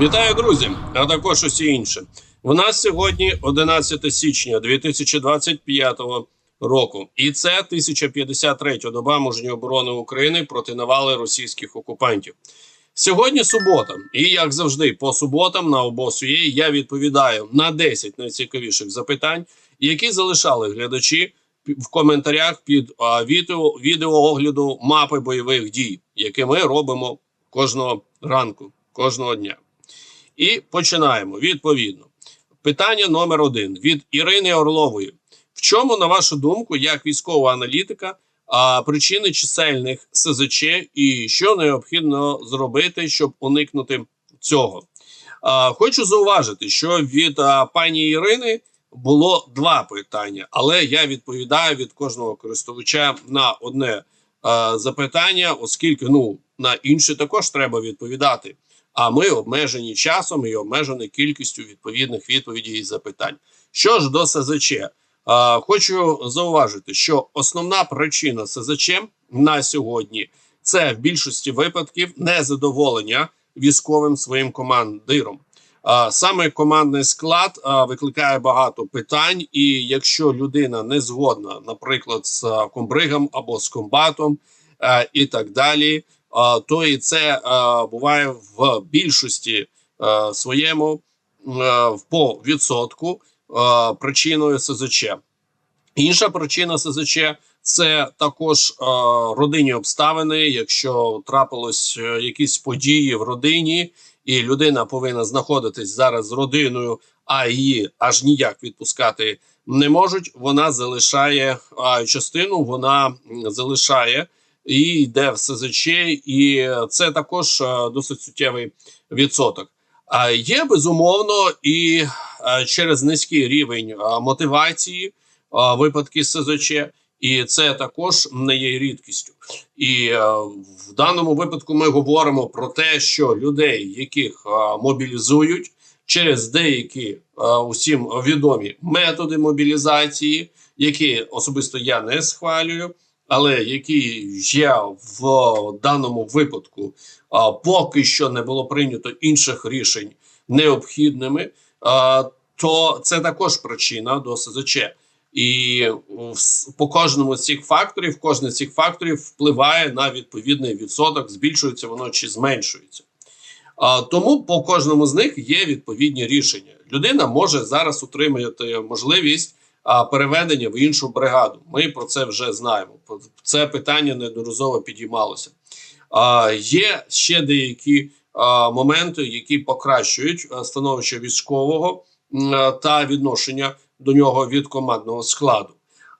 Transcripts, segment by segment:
Вітаю, друзі, а також усі інші. В нас сьогодні 11 січня 2025 року, і це 1053 доба мужньої оборони України проти навали російських окупантів. Сьогодні субота, і як завжди, по суботам на обосує я відповідаю на 10 найцікавіших запитань, які залишали глядачі в коментарях під а, відео, відео огляду мапи бойових дій, які ми робимо кожного ранку, кожного дня. І починаємо відповідно. Питання номер один від Ірини Орлової. В чому, на вашу думку, як військова аналітика, а, причини чисельних СЗЧ і що необхідно зробити, щоб уникнути цього? А, хочу зауважити, що від а, пані Ірини було два питання, але я відповідаю від кожного користувача на одне а, запитання, оскільки ну на інше також треба відповідати. А ми обмежені часом і обмежені кількістю відповідних відповідей і запитань. Що ж до СЗЧ, хочу зауважити, що основна причина СЗЧ на сьогодні це в більшості випадків незадоволення військовим своїм командиром. Саме командний склад викликає багато питань, і якщо людина не згодна, наприклад, з комбригом або з комбатом і так далі, то і це буває в більшості своєму в- по відсотку причиною СЗЧ. Інша причина СЗЧ це також е, родинні обставини. Якщо трапилось е, якісь події в родині, і людина повинна знаходитись зараз з родиною, а її аж ніяк відпускати не можуть. Вона залишає частину, вона залишає і йде в СЗЧ, і це також е, досить суттєвий відсоток. А є безумовно і е, через низький рівень е, мотивації випадки СЗЧ, і це також не є рідкістю. І в даному випадку ми говоримо про те, що людей, яких мобілізують через деякі усім відомі методи мобілізації, які особисто я не схвалюю, але які є в даному випадку поки що не було прийнято інших рішень необхідними, то це також причина до СЗЧ. І по кожному з цих факторів, кожен з цих факторів впливає на відповідний відсоток, збільшується воно чи зменшується. Тому по кожному з них є відповідні рішення. Людина може зараз отримати можливість переведення в іншу бригаду. Ми про це вже знаємо. Це питання неодноразово підіймалося. Є ще деякі моменти, які покращують становище військового та відношення до нього від командного складу.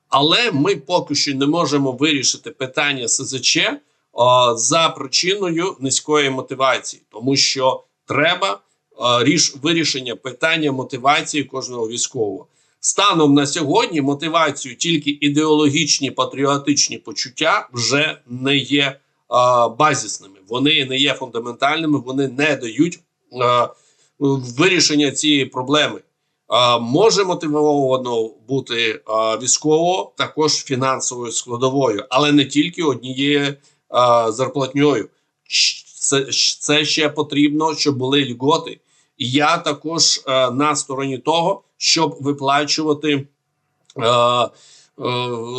Але ми поки що не можемо вирішити питання СЗЧ а, за причиною низької мотивації, тому що треба а, ріш, вирішення питання мотивації кожного військового. Станом на сьогодні мотивацію тільки ідеологічні патріотичні почуття вже не є а, базісними, вони не є фундаментальними, вони не дають а, вирішення цієї проблеми. А, може мотивовано бути а, військово, також фінансовою складовою, але не тільки однією а, зарплатньою. Це, це ще потрібно, щоб були льготи. Я також а, на стороні того, щоб виплачувати, а, е,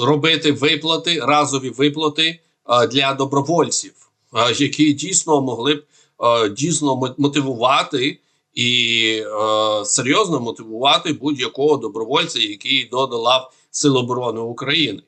робити виплати, разові виплати а, для добровольців, а, які дійсно могли б а, дійсно мотивувати і е, серйозно мотивувати будь-якого добровольця, який до до Сил оборони України.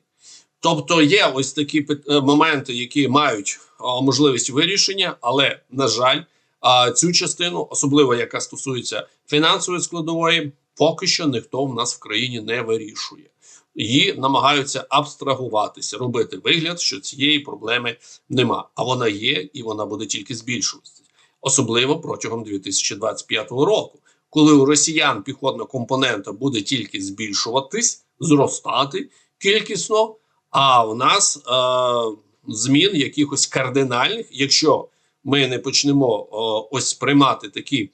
Тобто є ось такі е, моменти, які мають е, можливість вирішення, але на жаль, а цю частину, особливо яка стосується фінансової складової, поки що ніхто в нас в країні не вирішує. Її намагаються абстрагуватися, робити вигляд, що цієї проблеми нема. А вона є, і вона буде тільки збільшуватися особливо протягом 2025 року, коли у росіян піхотна компонента буде тільки збільшуватись, зростати кількісно. А у нас е, змін якихось кардинальних, якщо ми не почнемо е, ось приймати такі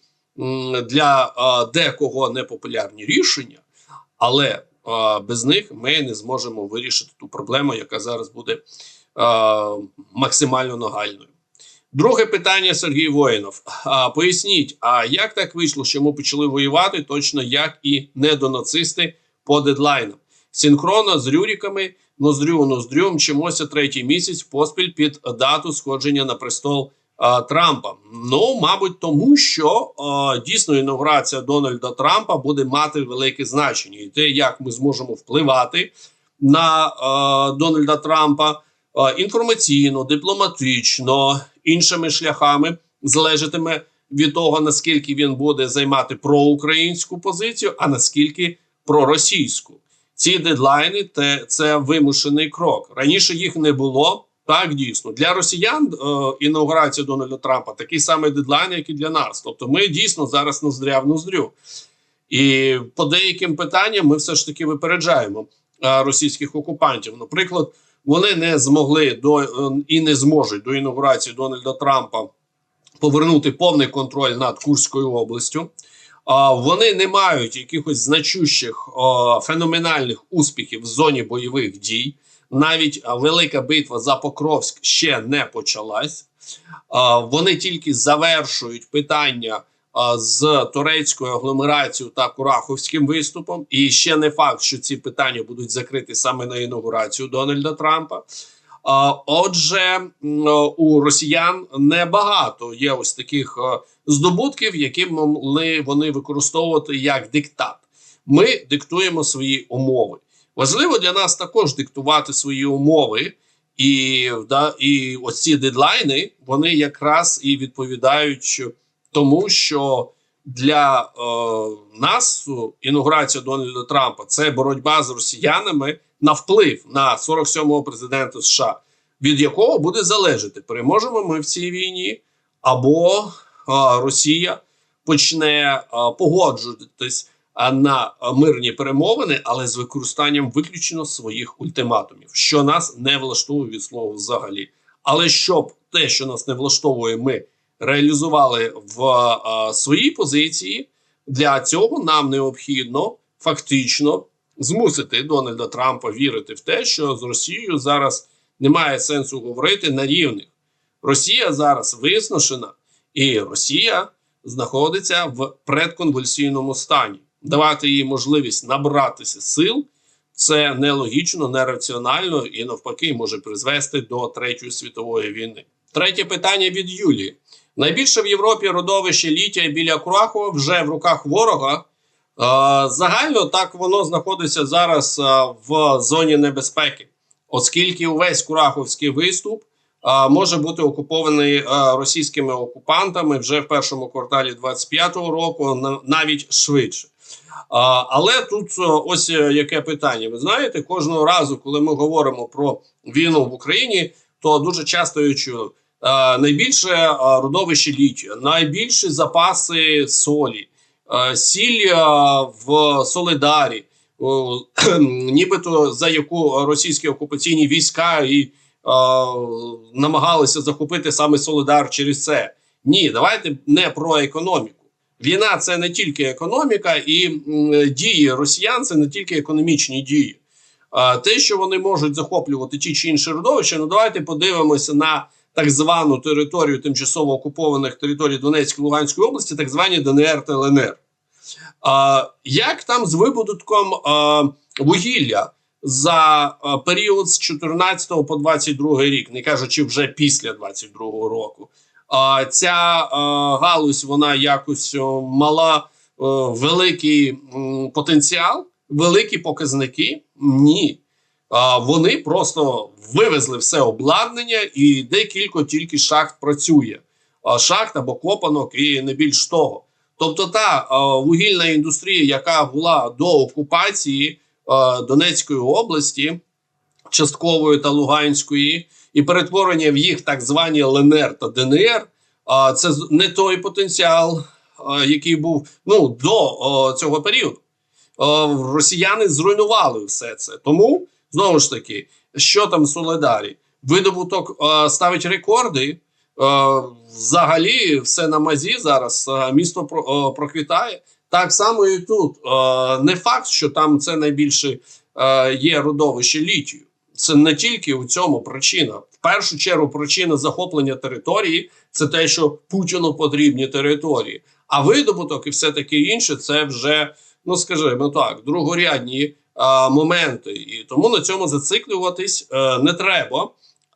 для декого непопулярні рішення, але без них ми не зможемо вирішити ту проблему, яка зараз буде максимально нагальною. Друге питання Сергій Воїнов. А, поясніть, а як так вийшло, що ми почали воювати точно як і недонацисти по дедлайнам? Синхронно з Рюріками, ноздрю ноздрю мчимося третій місяць поспіль під дату сходження на престол Трампа. Ну, мабуть, тому що дійсно інаугурація Дональда Трампа буде мати велике значення, і те, як ми зможемо впливати на Дональда Трампа інформаційно, дипломатично, іншими шляхами залежатиме від того, наскільки він буде займати проукраїнську позицію, а наскільки проросійську. Ці дедлайни це вимушений крок. Раніше їх не було. Так, дійсно для росіян е, інаугурація Дональда Трампа такий самий дедлайн, як і для нас. Тобто, ми дійсно зараз ноздря в ноздрю. І по деяким питанням ми все ж таки випереджаємо е, російських окупантів. Наприклад, вони не змогли до е, і не зможуть до інаугурації Дональда Трампа повернути повний контроль над Курською областю. Вони не мають якихось значущих о, феноменальних успіхів в зоні бойових дій. Навіть велика битва за Покровськ ще не почалась. Вони тільки завершують питання з турецькою агломерацією та Кураховським виступом. І ще не факт, що ці питання будуть закриті саме на інаугурацію Дональда Трампа. Отже, у росіян небагато є ось таких здобутків, які могли вони використовувати як диктат. Ми диктуємо свої умови. Важливо для нас також диктувати свої умови, і да, і ось ці дедлайни вони якраз і відповідають тому, що для е, нас інаугурація Дональда Трампа це боротьба з росіянами на вплив на 47-го президента США, від якого буде залежати, переможемо ми в цій війні, або е, Росія почне е, погоджуватись на мирні перемовини, але з використанням виключно своїх ультиматумів, що нас не влаштовує від слова взагалі. Але щоб те, що нас не влаштовує, ми реалізували в е, своїй позиції, для цього нам необхідно фактично змусити Дональда Трампа вірити в те, що з Росією зараз немає сенсу говорити на рівних. Росія зараз виснажена, і Росія знаходиться в предконвульсійному стані. Давати їй можливість набратися сил це нелогічно, нераціонально і навпаки може призвести до третьої світової війни. Третє питання від Юлії: найбільше в Європі родовище літія біля Курахова вже в руках ворога. Загально так воно знаходиться зараз в зоні небезпеки, оскільки увесь Кураховський виступ може бути окупований російськими окупантами вже в першому кварталі 25-го року, на- навіть швидше. Але тут е, ось е, яке питання. Ви знаєте, кожного разу, коли ми говоримо про війну в Україні, то дуже часто я чую е, найбільше родовище літію, найбільші запаси солі, сіль в Солидарі, нібито за яку російські окупаційні війська і намагалися захопити саме Солидар через це. Ні, давайте не про економіку. Війна це не тільки економіка, і дії росіян це не тільки економічні дії. Те, що вони можуть захоплювати ті чи інші родовища, ну давайте подивимося на так звану територію тимчасово окупованих територій Донецької Луганської області, так звані ДНР та ЛНР. Як там з видобутком вугілля за період з 14 по 22 рік, не кажучи вже після 22 року? А, ця галузь вона якось мала великий потенціал, великі показники? Ні. Вони просто вивезли все обладнання, і декілька тільки шахт працює. Шахт або копанок, і не більш того. Тобто, та вугільна індустрія, яка була до окупації Донецької області, часткової та Луганської, і перетворення в їх так звані ЛНР та ДНР, це не той потенціал, який був ну, до цього періоду. Росіяни зруйнували все це. Тому знову ж таки, що там в Солидарі? Видобуток ставить рекорди. Взагалі, все на мазі зараз. місто проквітає. Так само і тут. Не факт, що там це найбільше є родовище літію. Це не тільки у цьому причина. В першу чергу причина захоплення території це те, що Путіну потрібні території. А видобуток і все таке інше це вже, ну скажімо так, другорядні а, моменти. І тому на цьому зациклюватись е, не треба.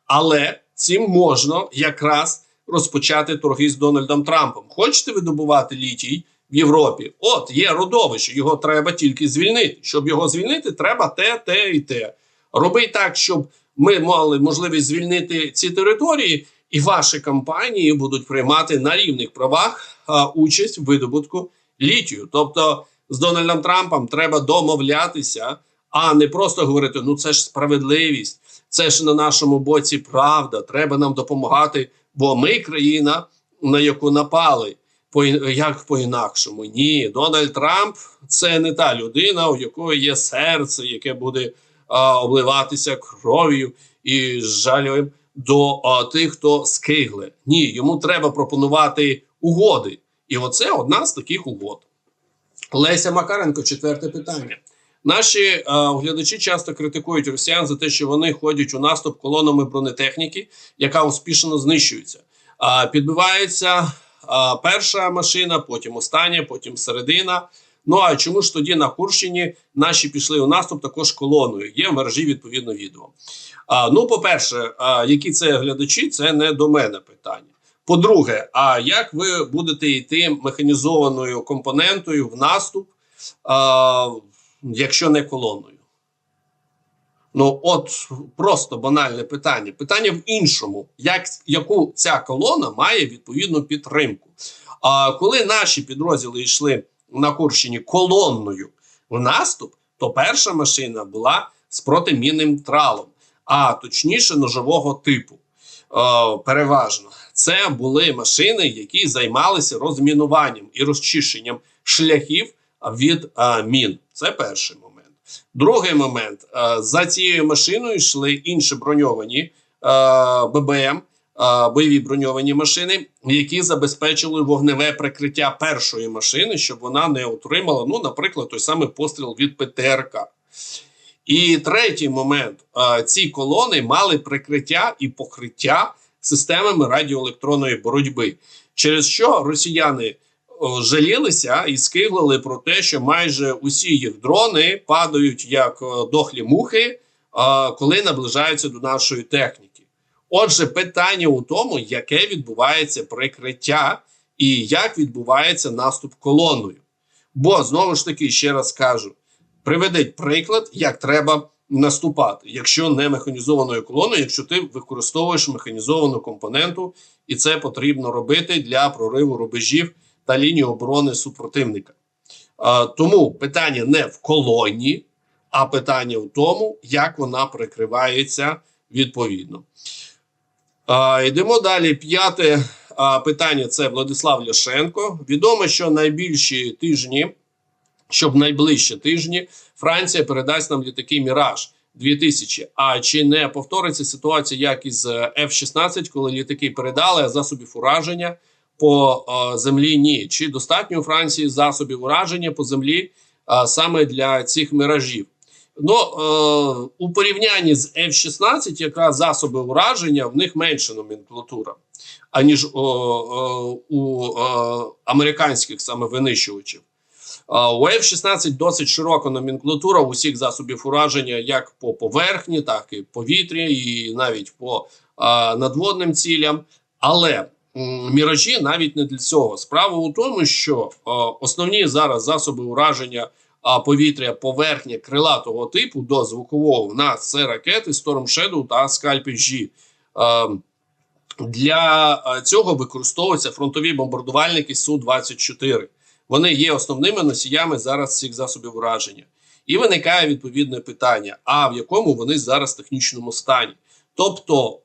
Але цим можна якраз розпочати торги з Дональдом Трампом. Хочете видобувати літій в Європі? От є родовище, його треба тільки звільнити. Щоб його звільнити, треба те, те і те. Роби так, щоб ми мали можливість звільнити ці території, і ваші компанії будуть приймати на рівних правах а, участь в видобутку літію. Тобто з Дональдом Трампом треба домовлятися, а не просто говорити: ну це ж справедливість, це ж на нашому боці правда. Треба нам допомагати, бо ми країна, на яку напали. По як по-інакшому? Ні, Дональд Трамп це не та людина, у якої є серце, яке буде а, обливатися кров'ю і жалем до а, тих, хто скигле. Ні, йому треба пропонувати угоди. І оце одна з таких угод. Леся Макаренко, четверте питання. Наші е, глядачі часто критикують росіян за те, що вони ходять у наступ колонами бронетехніки, яка успішно знищується. Е, підбивається е, перша машина, потім остання, потім середина. Ну а чому ж тоді на Курщині наші пішли у наступ також колоною? Є в мережі відповідно відео. А, ну, по-перше, які це глядачі, це не до мене питання. По-друге, а як ви будете йти механізованою компонентою в наступ, а, якщо не колоною? Ну, от просто банальне питання. Питання в іншому, як, яку ця колона має відповідну підтримку. А коли наші підрозділи йшли на Курщині колонною в наступ, то перша машина була з протимінним тралом, а точніше ножового типу. Е, переважно це були машини, які займалися розмінуванням і розчищенням шляхів від е, мін. Це перший момент. Другий момент: е, за цією машиною йшли інші броньовані е, ББМ. Бойові броньовані машини, які забезпечили вогневе прикриття першої машини, щоб вона не отримала, ну, наприклад, той самий постріл від ПТРК. І третій момент: ці колони мали прикриття і покриття системами радіоелектронної боротьби, через що росіяни жалілися і скиглили про те, що майже усі їх дрони падають як дохлі мухи, коли наближаються до нашої техніки. Отже, питання у тому, яке відбувається прикриття і як відбувається наступ колоною. Бо знову ж таки ще раз кажу: приведіть приклад, як треба наступати, якщо не механізованою колоною, якщо ти використовуєш механізовану компоненту, і це потрібно робити для прориву рубежів та лінії оборони супротивника. Тому питання не в колоні, а питання в тому, як вона прикривається відповідно. А, йдемо далі. П'яте питання це Владислав Ляшенко. Відомо, що найбільші тижні, щоб найближчі тижні, Франція передасть нам літаки Міраж 2000. А чи не повториться ситуація, як із F-16, коли літаки передали а засобів ураження по е, землі? Ні, чи достатньо у Франції засобів ураження по землі е, саме для цих міражів? Ну е, у порівнянні з F-16, яка засоби ураження, в них менша номенклатура, аніж о, о, у о, американських саме винищувачів. А, У F-16 досить широка номенклатура усіх засобів ураження, як по поверхні, так і повітрі, і навіть по а, надводним цілям. Але міражі навіть не для цього. Справа у тому, що а, основні зараз засоби ураження повітря поверхня крилатого типу до звукового в нас це ракети Storm Shadow та Scalp-G. Для цього використовуються фронтові бомбардувальники Су-24. Вони є основними носіями зараз цих засобів ураження. І виникає відповідне питання: а в якому вони зараз технічному стані? Тобто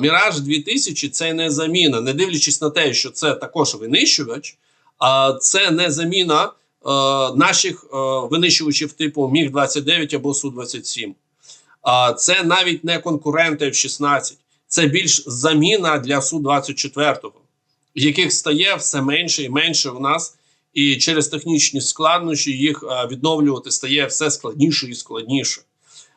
Міраж 2000 це не заміна, не дивлячись на те, що це також винищувач, а це не заміна наших е, винищувачів типу Міг 29 або Су 27 А це навіть не конкуренти F-16, це більш заміна для Су 24 яких стає все менше і менше в нас і через технічні складнощі їх е, відновлювати стає все складніше і складніше.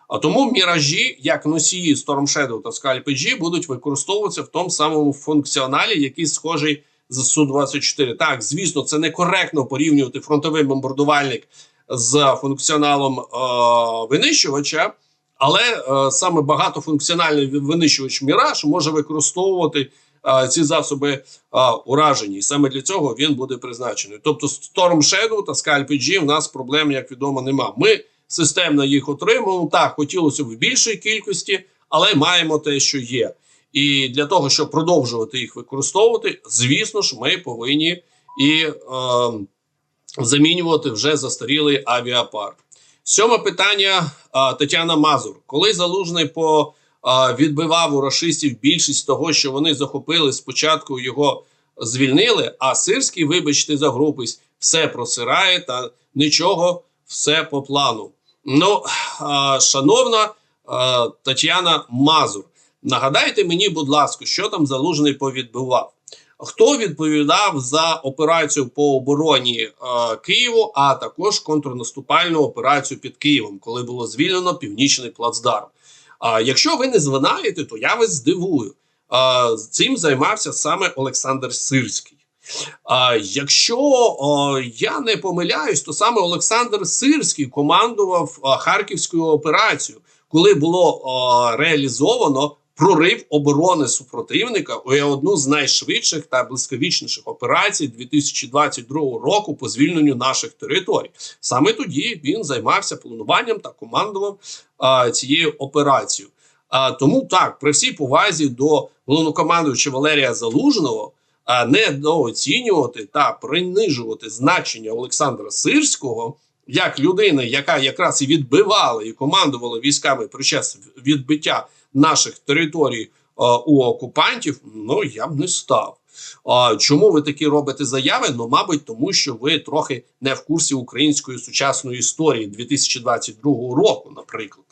А тому міражі, як носії Storm Shadow та Scalp G, будуть використовуватися в тому самому функціоналі, який схожий з Су-24. Так, звісно, це некоректно порівнювати фронтовий бомбардувальник з функціоналом е- винищувача, але е- саме багатофункціональний винищувач Міраж може використовувати е- ці засоби е- ураження. І саме для цього він буде призначений. Тобто, Storm Shadow та Scalp G в нас проблем, як відомо, нема. Ми системно їх отримуємо. Так, хотілося б в більшій кількості, але маємо те, що є. І для того, щоб продовжувати їх використовувати, звісно ж, ми повинні і е, замінювати вже застарілий авіапарк. Сьоме питання е, Тетяна Мазур. Коли залужний по е, відбивав у рашистів більшість того, що вони захопили спочатку його звільнили, а Сирський, вибачте за грубість, все просирає та нічого, все по плану. Ну, е, шановна Тетяна Мазур, нагадайте мені, будь ласка, що там залужний повідбивав? Хто відповідав за операцію по обороні е, Києву, а також контрнаступальну операцію під Києвом, коли було звільнено північний плацдарм? А якщо ви не знаєте, то я вас здивую. А, цим займався саме Олександр Сирський. А, якщо о, я не помиляюсь, то саме Олександр Сирський командував а, Харківською операцією, коли було о, реалізовано прорив оборони супротивника у одну з найшвидших та блискавічніших операцій 2022 року по звільненню наших територій. Саме тоді він займався плануванням та командував а, цією операцією. А, тому так, при всій повазі до головнокомандуюча Валерія Залужного, а недооцінювати та принижувати значення Олександра Сирського як людини, яка якраз і відбивала і командувала військами під час відбиття наших територій а, у окупантів, ну я б не став. А, чому ви такі робите заяви? Ну, мабуть, тому що ви трохи не в курсі української сучасної історії 2022 року, наприклад.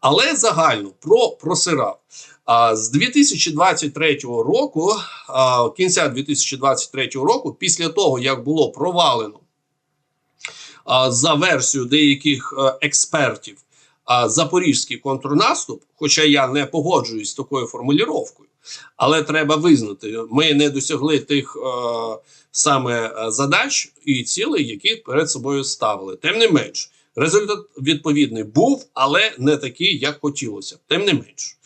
Але загально про просирав. А з 2023 року, а, кінця 2023 року, після того як було провалено за версією деяких експертів а, запорізький контрнаступ, хоча я не погоджуюсь з такою формулювання, але треба визнати, ми не досягли тих а, саме задач і цілей, які перед собою ставили. Тим не менш. Результат відповідний був, але не такий, як хотілося. Тим не менш,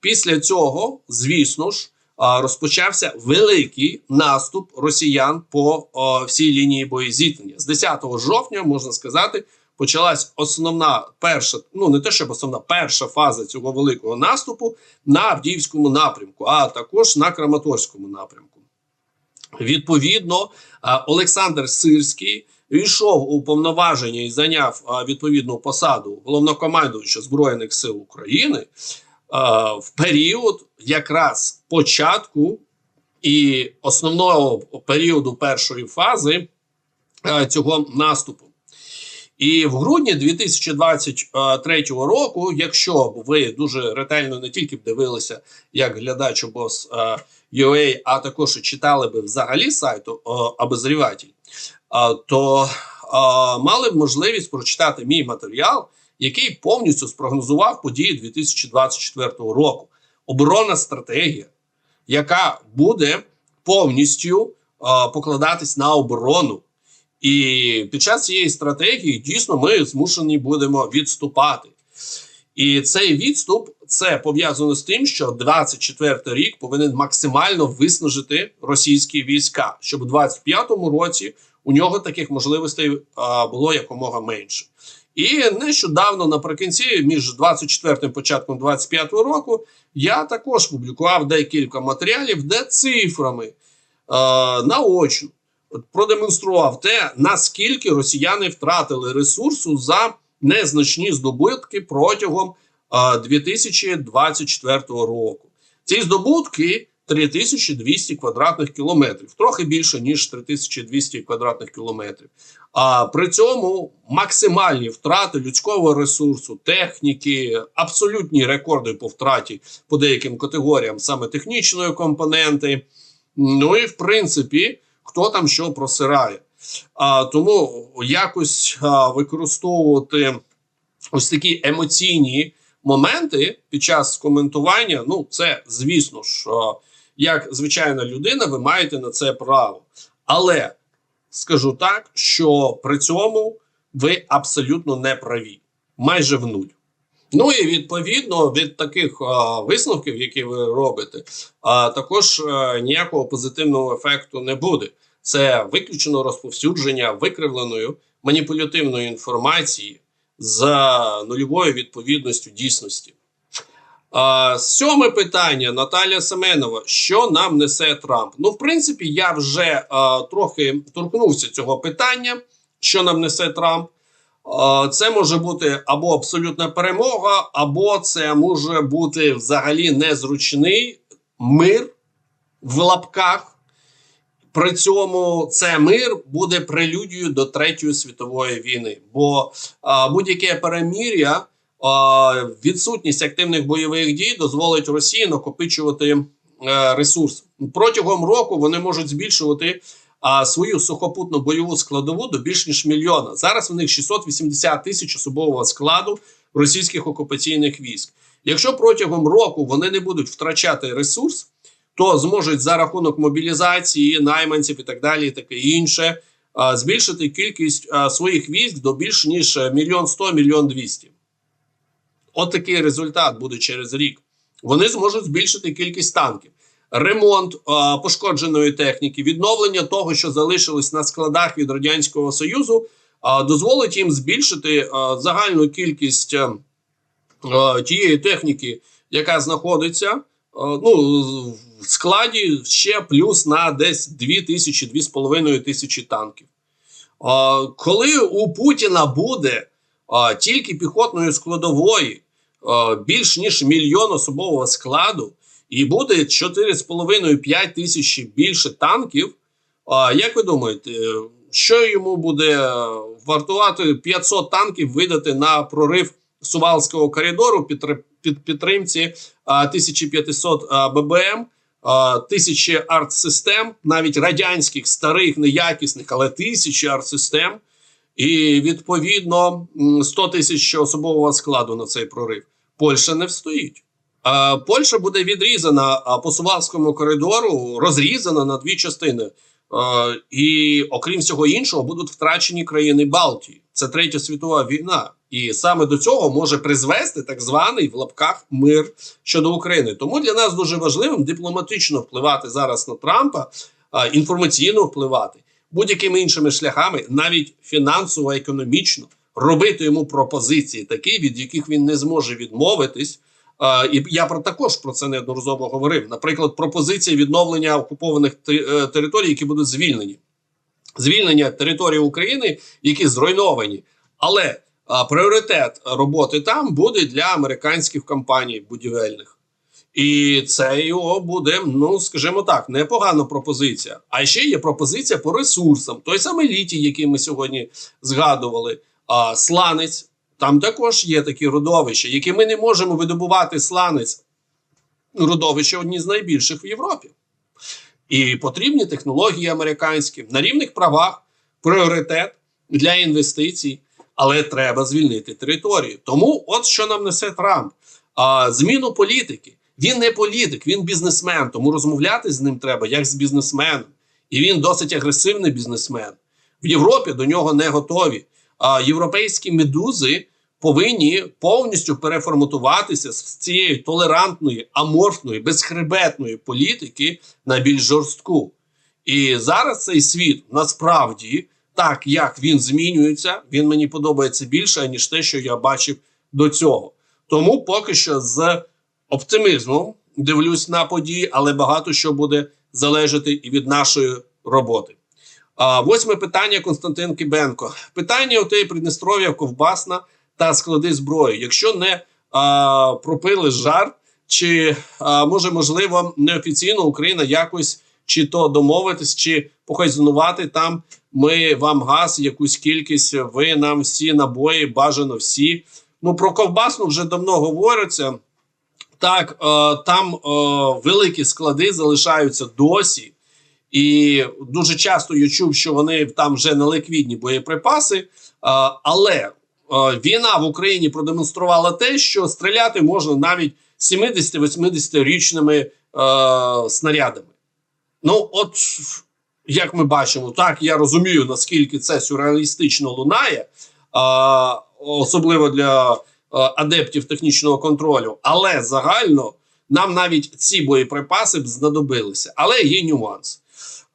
після цього, звісно ж, розпочався великий наступ росіян по всій лінії боєзіткнення. З 10 жовтня можна сказати, почалась основна перша, ну не те, щоб основна перша фаза цього великого наступу на Авдіївському напрямку, а також на Краматорському напрямку. Відповідно, Олександр Сирський війшов у повноваження і зайняв відповідну посаду головнокомандуюча Збройних сил України в період якраз початку і основного періоду першої фази цього наступу. І в грудні 2023 року, якщо б ви дуже ретельно не тільки б дивилися як глядач обоз UA, а також і читали би взагалі сайту обозріватель, то мали б можливість прочитати мій матеріал, який повністю спрогнозував події 2024 року. Оборонна стратегія, яка буде повністю а, покладатись на оборону. І під час цієї стратегії дійсно ми змушені будемо відступати. І цей відступ це пов'язано з тим, що 24 рік повинен максимально виснажити російські війська, щоб у 25-му році у нього таких можливостей а, було якомога менше. І нещодавно, наприкінці, між 24 і початком 25 року, я також публікував декілька матеріалів, де цифрами а, наочно продемонстрував те, наскільки росіяни втратили ресурсу за незначні здобутки протягом а, 2024 року. Ці здобутки 3200 квадратних кілометрів, трохи більше ніж 3200 квадратних кілометрів. А при цьому максимальні втрати людського ресурсу, техніки, абсолютні рекорди по втраті по деяким категоріям, саме технічної компоненти. Ну і в принципі, хто там що просирає. А, Тому якось а, використовувати ось такі емоційні моменти під час коментування. Ну, це звісно, що як звичайна людина, ви маєте на це право. Але скажу так, що при цьому ви абсолютно не праві, майже в нуль. Ну і відповідно від таких а, висновків, які ви робите, а також а, ніякого позитивного ефекту не буде. Це виключено розповсюдження викривленої маніпулятивної інформації за нульовою відповідністю дійсності. Сьоме питання Наталя Семенова: що нам несе Трамп? Ну, в принципі, я вже трохи торкнувся цього питання, що нам несе Трамп. Це може бути або абсолютна перемога, або це може бути взагалі незручний мир в лапках. При цьому це мир буде прелюдією до Третьої світової війни. Бо будь-яке перемір'я, відсутність активних бойових дій дозволить Росії накопичувати е, ресурси. Протягом року вони можуть збільшувати свою сухопутну бойову складову до більш ніж мільйона. Зараз в них 680 тисяч особового складу російських окупаційних військ. Якщо протягом року вони не будуть втрачати ресурс, то зможуть за рахунок мобілізації, найманців і так далі, і таке інше, збільшити кількість своїх військ до більш ніж мільйон сто, мільйон двісті. От такий результат буде через рік. Вони зможуть збільшити кількість танків, ремонт а, пошкодженої техніки, відновлення того, що залишилось на складах від радянського союзу, а, дозволить їм збільшити а, загальну кількість а, а, тієї техніки, яка знаходиться. а, Ну, в складі ще плюс на десь 2 тисячі, 2,5 тисячі танків. А, коли у Путіна буде а, тільки піхотної складової більш ніж мільйон особового складу, і буде 4,5-5 тисяч більше танків, як ви думаєте, що йому буде вартувати 500 танків видати на прорив Сувалського коридору під, під підтримці а, 1500 а, ББМ? Тисячі артсистем, навіть радянських, старих, неякісних, але тисячі артсистем, і відповідно м, 100 тисяч особового складу на цей прорив. Польща не встоїть. Польща буде відрізана по Сувалському коридору, розрізана на дві частини. І окрім всього іншого, будуть втрачені країни Балтії. Це третя світова війна, і саме до цього може призвести так званий в лапках мир щодо України. Тому для нас дуже важливим дипломатично впливати зараз на Трампа, інформаційно впливати будь-якими іншими шляхами, навіть фінансово, економічно, робити йому пропозиції, такі від яких він не зможе відмовитись. А, і я про також про це неодноразово говорив. Наприклад, пропозиція відновлення окупованих е, територій, які будуть звільнені, звільнення території України, які зруйновані, але а, пріоритет роботи там буде для американських компаній будівельних. І це його буде, ну скажімо так, непогана пропозиція. А ще є пропозиція по ресурсам. Той самий літій, який ми сьогодні згадували, сланець. Там також є такі родовища, які ми не можемо видобувати сланець. Родовище одні з найбільших в Європі. І потрібні технології американські на рівних правах, пріоритет для інвестицій, але треба звільнити територію. Тому, от що нам несе Трамп: а, зміну політики. Він не політик, він бізнесмен. Тому розмовляти з ним треба як з бізнесменом. І він досить агресивний бізнесмен. В Європі до нього не готові. Європейські медузи повинні повністю переформатуватися з цієї толерантної, аморфної, безхребетної політики на більш жорстку. І зараз цей світ насправді, так як він змінюється, він мені подобається більше, ніж те, що я бачив до цього. Тому поки що з оптимізмом дивлюсь на події, але багато що буде залежати і від нашої роботи. Восьме питання Константин Кибенко. Питання у тієї Придністров'я, ковбасна та склади зброї. Якщо не а, пропили жар, чи а, може можливо неофіційно Україна якось чи то домовитись, чи похайзонувати там. Ми вам газ, якусь кількість, ви нам всі набої, бажано всі. Ну про ковбасну вже давно говориться. Так, е, там е, великі склади залишаються досі. І дуже часто я чув, що вони там вже не ликвідні боєприпаси. Але війна в Україні продемонструвала те, що стріляти можна навіть 70-80-річними е, снарядами. Ну, от як ми бачимо, так я розумію, наскільки це сюрреалістично лунає, особливо для адептів технічного контролю. Але загально нам навіть ці боєприпаси б знадобилися. Але є нюанс.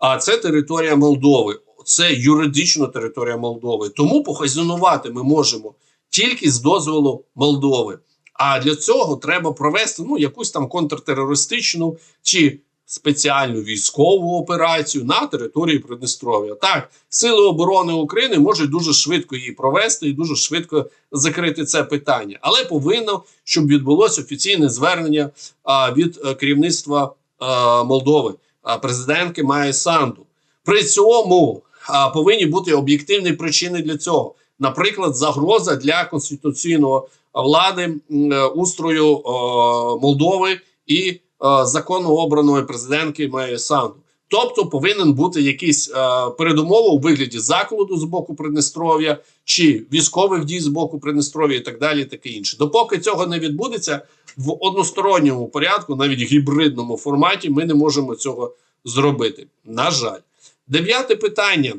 А це територія Молдови, це юридична територія Молдови. Тому похазінувати ми можемо тільки з дозволу Молдови. А для цього треба провести ну якусь там контртерористичну чи спеціальну військову операцію на території Придністров'я. Так, сили оборони України можуть дуже швидко її провести і дуже швидко закрити це питання, але повинно, щоб відбулося офіційне звернення а, від керівництва а, Молдови, а, президентки Майя Санду. При цьому повинні бути об'єктивні причини для цього. Наприклад, загроза для конституційного влади е, устрою Молдови і е, законно обраної президентки Майя Санду. Тобто повинен бути якийсь е, передумова у вигляді закладу з боку Придністров'я чи військових дій з боку Придністров'я і так далі, і таке інше. Допоки цього не відбудеться в односторонньому порядку, навіть гібридному форматі, ми не можемо цього зробити. На жаль, дев'яте питання.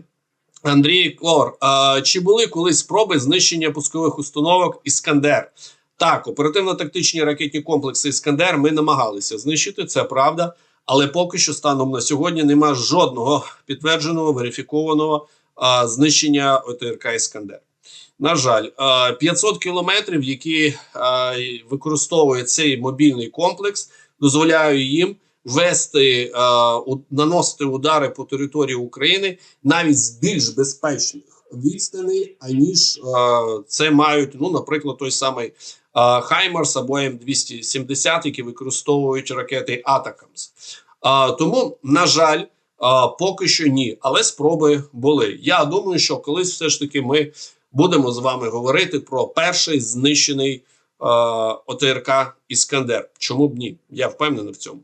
Андрій Кор, а, чи були колись спроби знищення пускових установок Іскандер? Так, оперативно-тактичні ракетні комплекси Іскандер ми намагалися знищити, це правда. Але поки що станом на сьогодні немає жодного підтвердженого верифікованого а, знищення ОТРК Іскандер. На жаль, а, 500 кілометрів, які використовує цей мобільний комплекс, дозволяє їм вести у, наносити удари по території України навіть з більш безпечних відстаней, аніж це мають, ну, наприклад, той самий Хаймарс або М270, які використовують ракети Атакамс. Тому, на жаль, поки що ні, але спроби були. Я думаю, що колись все ж таки ми будемо з вами говорити про перший знищений ОТРК Іскандер. Чому б ні? Я впевнений в цьому.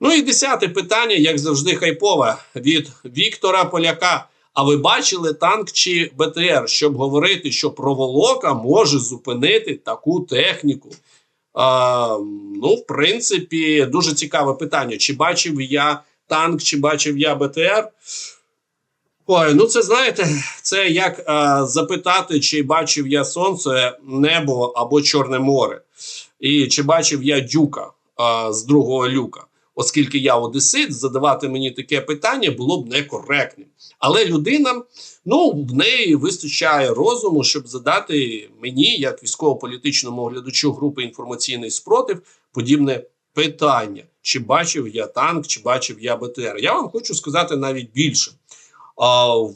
Ну і десяте питання, як завжди, хайпове від Віктора Поляка. А ви бачили танк чи БТР, щоб говорити, що проволока може зупинити таку техніку? А, ну, в принципі, дуже цікаве питання. Чи бачив я танк, чи бачив я БТР? Ой, ну це знаєте, це як а, запитати, чи бачив я сонце, небо або Чорне море, і чи бачив я дюка а, з другого люка. Оскільки я одесит, задавати мені таке питання було б некоректним. Але людина, ну в неї вистачає розуму, щоб задати мені, як військово-політичному оглядачу групи інформаційний спротив, подібне питання: чи бачив я танк, чи бачив я БТР. Я вам хочу сказати навіть більше.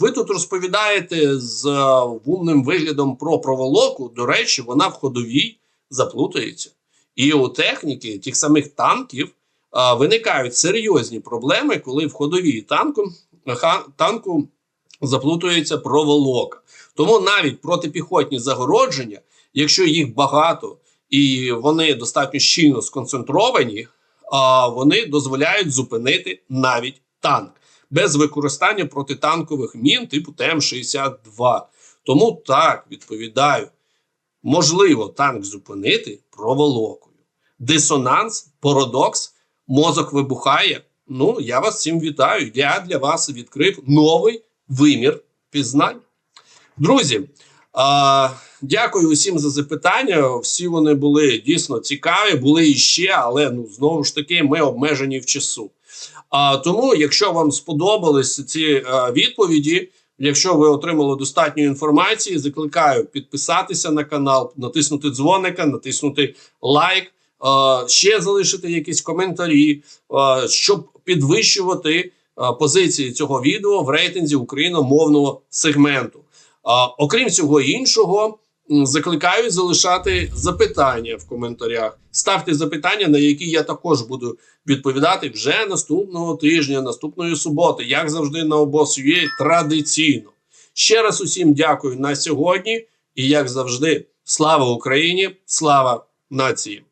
Ви тут розповідаєте з а, умним виглядом про проволоку. До речі, вона в ходовій заплутається. І у техніки тих самих танків виникають серйозні проблеми, коли в ходовій танку, танку заплутується проволока. Тому навіть протипіхотні загородження, якщо їх багато і вони достатньо щільно сконцентровані, вони дозволяють зупинити навіть танк без використання протитанкових мін типу ТМ-62. Тому так відповідаю, можливо танк зупинити проволокою. Дисонанс, парадокс, мозок вибухає. Ну, я вас всім вітаю. Я для вас відкрив новий вимір пізнань. Друзі, а, дякую усім за запитання. Всі вони були дійсно цікаві, були іще, але ну знову ж таки ми обмежені в часу. А тому, якщо вам сподобались ці а, відповіді, якщо ви отримали достатньо інформації, закликаю підписатися на канал, натиснути дзвоника, натиснути лайк, ще залишити якісь коментарі, щоб підвищувати позиції цього відео в рейтинзі україномовного сегменту. Окрім цього іншого, закликаю залишати запитання в коментарях. Ставте запитання, на які я також буду відповідати вже наступного тижня, наступної суботи, як завжди на обосує традиційно. Ще раз усім дякую на сьогодні. І як завжди, слава Україні, слава нації!